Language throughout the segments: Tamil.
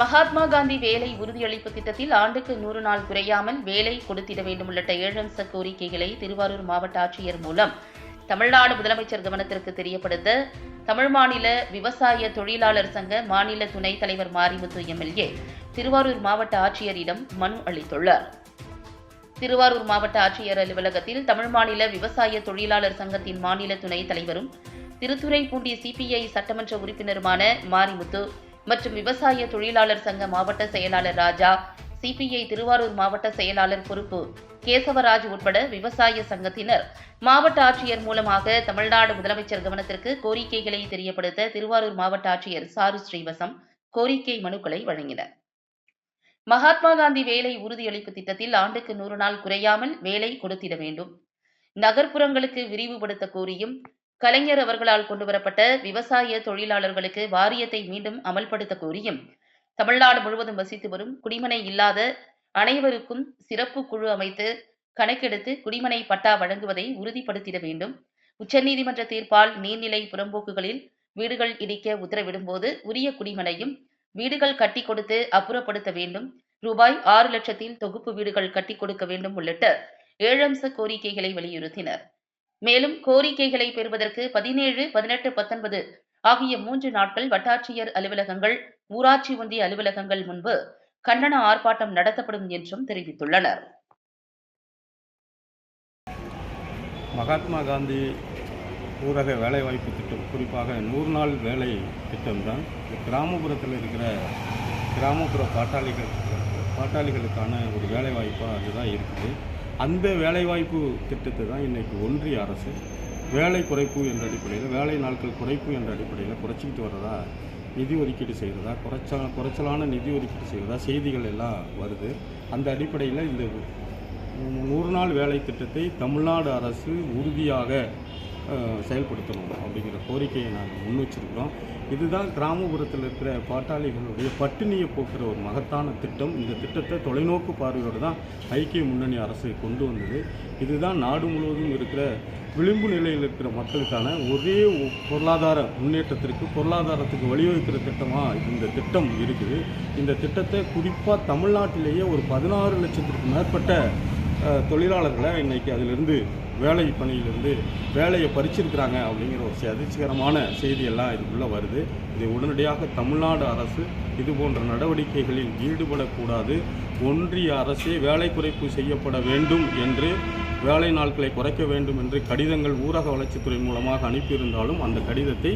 மகாத்மா காந்தி வேலை உறுதியளிப்பு திட்டத்தில் ஆண்டுக்கு நூறு நாள் குறையாமல் வேலை கொடுத்திட வேண்டும் உள்ளிட்ட ஏழு அம்ச கோரிக்கைகளை திருவாரூர் மாவட்ட ஆட்சியர் மூலம் தமிழ்நாடு முதலமைச்சர் கவனத்திற்கு தெரியப்படுத்த தமிழ் மாநில விவசாய தொழிலாளர் சங்க மாநில துணைத் தலைவர் மாரிமுத்து எம்எல்ஏ திருவாரூர் மாவட்ட ஆட்சியரிடம் மனு அளித்துள்ளார். திருவாரூர் மாவட்ட ஆட்சியர் அலுவலகத்தில் தமிழ் மாநில விவசாய தொழிலாளர் சங்கத்தின் மாநில துணைத் தலைவரும் திருத்துறைப்பூண்டி சிபிஐ சட்டமன்ற உறுப்பினருமான மாரிமுத்து மற்றும் விவசாய தொழிலாளர் சங்க மாவட்ட செயலாளர் ராஜா சிபிஐ திருவாரூர் மாவட்ட செயலாளர் பொறுப்பு. கேசவராஜ் உட்பட விவசாய சங்கத்தினர் மாவட்ட ஆட்சியர் மூலமாக தமிழ்நாடு முதலமைச்சர் கவனத்திற்கு கோரிக்கைகளை தெரியப்படுத்த திருவாரூர் மாவட்ட ஆட்சியர் சாரு ஸ்ரீவசம் கோரிக்கை மனுக்களை வழங்கினர். மகாத்மா காந்தி வேலை உறுதியளிப்பு திட்டத்தில் ஆண்டுக்கு நூறு நாள் குறையாமல் வேலை கொடுத்திட வேண்டும். நகர்ப்புறங்களுக்கு விரிவுபடுத்த கோரியும் கலைஞர் அவர்களால் கொண்டுவரப்பட்ட விவசாய தொழிலாளர்களுக்கு வாரியத்தை மீண்டும் அமல்படுத்த கோரியும் தமிழ்நாடு முழுவதும் வசித்து வரும் குடிமனை இல்லாத அனைவருக்கும் சிறப்பு குழு அமைத்து கணக்கெடுத்து குடிமனை பட்டா வழங்குவதை உறுதிப்படுத்திட வேண்டும். உச்சநீதிமன்ற தீர்ப்பால் நீர்நிலை புறம்போக்குகளில் வீடுகள் இடிக்க உத்தரவிடும்போது உரிய குடிமனையும் வீடுகள் கட்டி கொடுத்து அப்புறப்படுத்த வேண்டும். ரூபாய் ஆறு லட்சத்தில் தொகுப்பு வீடுகள் கட்டி கொடுக்க வேண்டும் உள்ளிட்ட ஏழம்ச கோரிக்கைகளை வலியுறுத்தினர். மேலும் கோரிக்கைகளை பெறுவதற்கு பதினேழு பதினெட்டு பத்தொன்பது ஆகிய மூன்று நாட்கள் வட்டாட்சியர் அலுவலகங்கள் ஊராட்சி ஒன்றிய அலுவலகங்கள் முன்பு கண்டன ஆர்ப்பாட்டம் நடத்தப்படும் என்றும் தெரிவித்துள்ளனர். மகாத்மா காந்தி ஊரக வேலைவாய்ப்பு திட்டம் குறிப்பாக நூறு நாள் வேலை திட்டம்தான் கிராமப்புறத்தில் இருக்கிற கிராமப்புற பாட்டாளிகள் பாட்டாளிகளுக்கான ஒரு வேலைவாய்ப்பாக அதுதான் இருக்குது. அந்த வேலைவாய்ப்பு திட்டத்தை தான் இன்றைக்கி ஒன்றிய அரசு வேலை குறைப்பு என்ற அடிப்படையில் வேலை நாட்கள் குறைப்பு என்ற அடிப்படையில் குறைச்சிக்கிட்டு வர்றதா நிதி ஒதுக்கீடு செய்கிறதா குறைச்சா குறைச்சலான நிதி ஒதுக்கீடு செய்கிறதா செய்திகள் எல்லாம் வருது. அந்த அடிப்படையில் இந்த நூறு நாள் வேலை திட்டத்தை தமிழ்நாடு அரசு உறுதியாக செயல்படுத்தணும் அப்படிங்கிற கோரிக்கையை நாங்கள் முன் வச்சிருக்கிறோம் இதுதான் கிராமப்புறத்தில் இருக்கிற பாட்டாளிகளுடைய பட்டினியை போக்குற ஒரு மகத்தான திட்டம். இந்த திட்டத்தை தொலைநோக்கு பார்வையோடு தான் ஐக்கிய முன்னணி அரசு கொண்டு வந்தது. இதுதான் நாடு முழுவதும் இருக்கிற விளிம்பு நிலையில் இருக்கிற மக்களுக்கான ஒரே பொருளாதார முன்னேற்றத்திற்கு பொருளாதாரத்துக்கு வழிவகுக்கிற திட்டமாக இந்த திட்டம் இருக்குது. இந்த திட்டத்தை குறிப்பாக தமிழ்நாட்டிலேயே ஒரு பதினாறு லட்சத்திற்கு மேற்பட்ட தொழிலாளர்களை இன்றைக்கி அதிலிருந்து வேலை பணியிலிருந்து வேலையை பறிச்சிருக்கிறாங்க அப்படிங்கிற ஒரு அதிர்ச்சிகரமான செய்தியெல்லாம் இதுக்குள்ளே வருது. இதை உடனடியாக தமிழ்நாடு அரசு இது போன்ற நடவடிக்கைகளில் ஈடுபடக்கூடாது. ஒன்றிய அரசே வேலை குறைப்பு செய்யப்பட வேண்டும் என்று வேலை நாட்களை குறைக்க வேண்டும் என்று கடிதங்கள் ஊரக வளர்ச்சித்துறை மூலமாக அனுப்பியிருந்தாலும் அந்த கடிதத்தை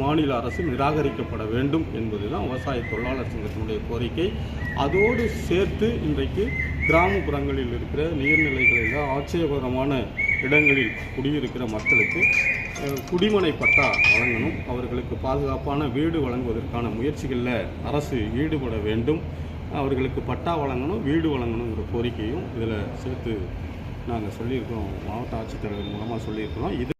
மாநில அரசு நிராகரிக்கப்பட வேண்டும் என்பதுதான் விவசாய தொழிலாளர் சங்கத்தினுடைய கோரிக்கை. அதோடு சேர்த்து இன்றைக்கு கிராமப்புறங்களில் இருக்கிற நீர்நிலைகளில் ஆட்சேபகரமான இடங்களில் குடியிருக்கிற மக்களுக்கு குடிமனை பட்டா வழங்கணும். அவர்களுக்கு பாதுகாப்பான வீடு வழங்குவதற்கான முயற்சிகளில் அரசு ஈடுபட வேண்டும். அவர்களுக்கு பட்டா வழங்கணும் வீடு வழங்கணுங்கிற கோரிக்கையும் இதில் சேர்த்து நாங்கள் சொல்லியிருக்கிறோம். மாவட்ட ஆட்சித்தலைவர் மூலமாக சொல்லியிருக்கிறோம். இது